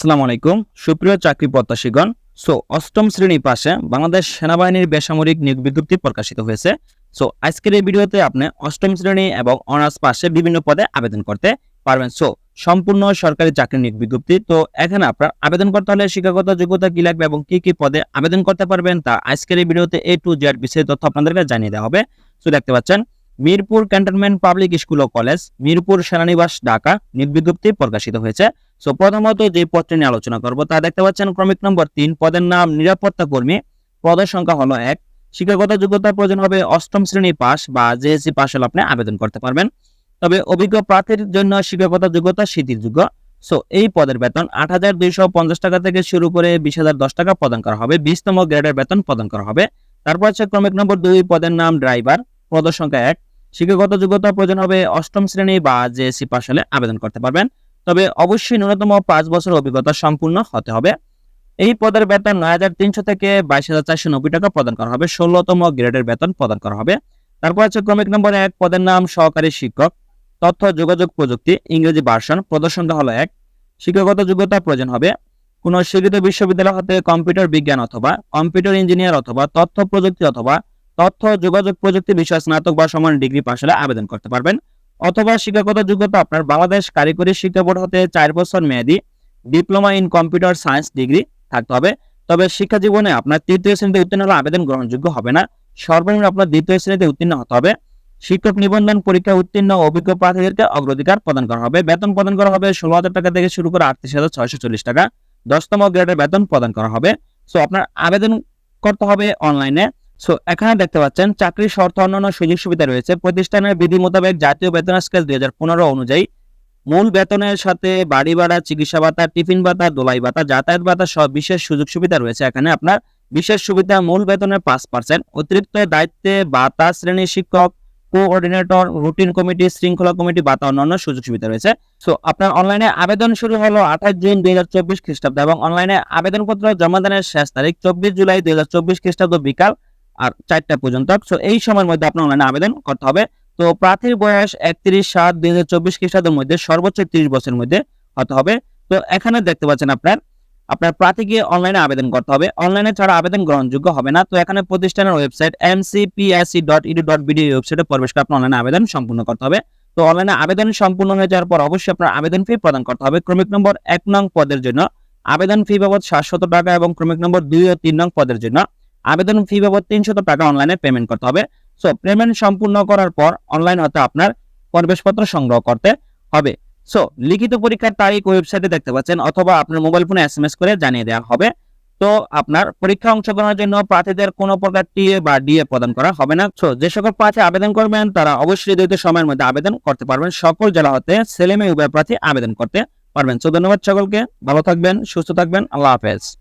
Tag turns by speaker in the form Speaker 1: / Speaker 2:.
Speaker 1: আসসালামু আলাইকুম। সুপ্রিয় চাকরি প্রত্যাশীগণ, সো অষ্টম শ্রেণি পাশে বাংলাদেশ সেনাবাহিনীর বেসামরিক নিয়োগ বিজ্ঞপ্তি প্রকাশিত হয়েছে। সো আজকের এই ভিডিওতে আপনি অষ্টম শ্রেণি এবং অনার্স পাশে বিভিন্ন পদে আবেদন করতে পারবেন। সো সম্পূর্ণ সরকারি চাকরি নিয়োগ বিজ্ঞপ্তি, তো এখানে আপনার আবেদন করতে হলে শিক্ষাগত যোগ্যতা কি লাগবে এবং কি কি পদে আবেদন করতে পারবেন, তা আজকের এই ভিডিওতে এ টু জেড বিস্তারিত তথ্য আপনাদেরকে জানিয়ে দেওয়া হবে। সো দেখতে পাচ্ছেন মিরপুর ক্যান্টনমেন্ট পাবলিক স্কুল ও কলেজ, মিরপুর সেনানিবাস ঢাকা নিয়োগ বিজ্ঞপ্তি প্রকাশিত হয়েছে। সো প্রথমত যে পদটি নিয়ে আলোচনা করব, তা দেখতে পাচ্ছেন ক্রমিক নম্বর তিন, পদের নাম নিরাপত্তা কর্মী। পদের সংখ্যা হলো এক। শিক্ষাগত যোগ্যতার প্রয়োজন হবে অষ্টম শ্রেণি পাস বা জেএসসি পাস হলে আপনি আবেদন করতে পারবেন। তবে অভিজ্ঞ প্রার্থীর জন্য শিক্ষাগত যোগ্যতা স্বীকৃতিযোগ্য। সো এই পদের বেতন আট হাজার দুইশো পঞ্চাশ টাকা থেকে শুরু করে বিশ হাজার দশ টাকা প্রদান করা হবে। বিশতম গ্রেডের বেতন প্রদান করা হবে। তারপর হচ্ছে ক্রমিক নম্বর দুই, পদের নাম ড্রাইভার। পদের সংখ্যা এক। শিক্ষাগত যোগ্যতা প্রয়োজন হবে অষ্টম শ্রেণি বা জেএসসি পাস হলে আবেদন করতে পারবেন। তবে অবশ্যই ন্যূনতম পাঁচ বছর অভিজ্ঞতা সম্পূর্ণ হতে হবে। এই পদের বেতন নয় হাজার তিনশো থেকে বাইশ হাজার চারশো নব্বই টাকা প্রদান করা হবে। ষোলোতম গ্রেডের বেতন প্রদান করা হবে। তারপর হচ্ছে ক্রমিক নম্বর এক, পদের নাম সহকারী শিক্ষক, তথ্য, যোগাযোগ প্রযুক্তি, ইংরেজি ভার্সন প্রদর্শনটা হলো এক। শিক্ষাগত যোগ্যতা প্রয়োজন হবে কোনো স্বীকৃত বিশ্ববিদ্যালয় হতে কম্পিউটার বিজ্ঞান অথবা কম্পিউটার ইঞ্জিনিয়ার অথবা তথ্য প্রযুক্তি অথবা তথ্য, যোগাযোগ প্রযুক্তি বিষয়ে স্নাতক বা সমান ডিগ্রি পাশ হলে আবেদন করতে পারবেন। অথবা শিক্ষাগত যোগ্যতা আপনার বাংলাদেশ কারিগরি শিক্ষা বোর্ড হতে চার বছর মেয়াদী diploma in computer science degree থাকতে হবে। তবে শিক্ষা জীবনে আপনার তৃতীয় শ্রেণীতে উত্তীর্ণ হলে আবেদন গ্রহণযোগ্য হবে না। সর্বনিম্ন আপনার দ্বিতীয় শ্রেণীতে উত্তীর্ণ হতে হবে। শিক্ষক নিবন্ধন পরীক্ষা উত্তীর্ণ অভিজ্ঞ প্রার্থীদেরকে অগ্রাধিকার প্রদান করা হবে। বেতন প্রদান করা হবে ষোলো হাজার টাকা থেকে শুরু করে আটত্রিশ হাজার ছয়শো চল্লিশ টাকা। দশতম গ্রেডের বেতন প্রদান করা হবে। সো আপনার আবেদন করতে হবে অনলাইনে সো এখানে দেখতে পাচ্ছেন, চাকরির শর্ত অন্যান্য সুযোগ সুবিধা রয়েছে। প্রতিষ্ঠানের বিধি মোতাবেক জাতীয় বেতন স্কেল দুই হাজার পনেরো অনুযায়ী মূল বেতনের সাথে বাড়ি ভাড়া, চিকিৎসা ভাতা, টিফিন ভাতা, দোলাই ভাতা, যাতায়াত ভাতা সব বিশেষ সুযোগ সুবিধা রয়েছে। এখানে আপনার বিশেষ সুবিধা মূল বেতনের পাঁচ পার্সেন্ট অতিরিক্ত দায়িত্বে ভাতা শ্রেণি শিক্ষক কোঅর্ডিনেটর রুটিন কমিটি শৃঙ্খলা কমিটি বাতা অন্যান্য সুযোগ সুবিধা রয়েছে। সো আপনার অনলাইনে আবেদন শুরু হলো আঠাশ জুন দুই হাজার চব্বিশ খ্রিস্টাব্দ এবং অনলাইনে আবেদনপত্র জমা দানের শেষ তারিখ চব্বিশ জুলাই দুই হাজার চব্বিশ খ্রিস্টাব্দ বিকাল আর চারটা পর্যন্ত। সো এই সময়ের মধ্যে আপনার অনলাইনে আবেদন করতে হবে। তো প্রার্থীর বয়স একত্রিশ সাত দুই হাজার চব্বিশ খ্রিস্টাব্দের মধ্যে সর্বোচ্চ তিরিশ বছরের মধ্যে হতে হবে। তো এখানে দেখতে পাচ্ছেন আপনার আপনার প্রার্থীকে অনলাইনে আবেদন করতে হবে। অনলাইনে ছাড়া আবেদন গ্রহণযোগ্য হবে না। তো এখানে প্রতিষ্ঠানের website MCPSC dot edu dot BD ওয়েবসাইটে প্রবেশ করে আপনার অনলাইনে আবেদন সম্পূর্ণ করতে হবে। তো অনলাইনে আবেদন সম্পূর্ণ হয়ে যাওয়ার পর অবশ্যই আপনার আবেদন ফি প্রদান করতে হবে। ক্রমিক নম্বর এক নং পদের জন্য। আবেদন ফি বাবদ সাতশত টাকা এবং ক্রমিক নম্বর দুই ও তিন নং পদের জন্য। আবেদন ফি বাবদ তিনশত টাকা অনলাইনে পেমেন্ট করতে হবে। সো পেমেন্ট সম্পূর্ণ করার পর অনলাইন হতে আপনার প্রবেশপত্র সংগ্রহ করতে হবে। সো লিখিত পরীক্ষার তারিখ ওয়েবসাইটে দেখতে পাচ্ছেন অথবা আপনার মোবাইল ফোনে এসএমএস করে জানিয়ে দেওয়া হবে। তো, আপনার পরীক্ষা অংশগ্রহণের জন্য প্রার্থীদের কোনো প্রকার টিএ বা ডিএ প্রদান করা হবে না। সো যে সকল প্রার্থী আবেদন করবেন, তারা অবশ্যই দ্বৈত সময়ের মধ্যে আবেদন করতে পারবেন। সকল জেলা হতে ছেলে মেয়ে উভয় প্রার্থী আবেদন করতে পারবেন। সো ধন্যবাদ সকলকে। ভালো থাকবেন, সুস্থ থাকবেন। আল্লাহ হাফেজ।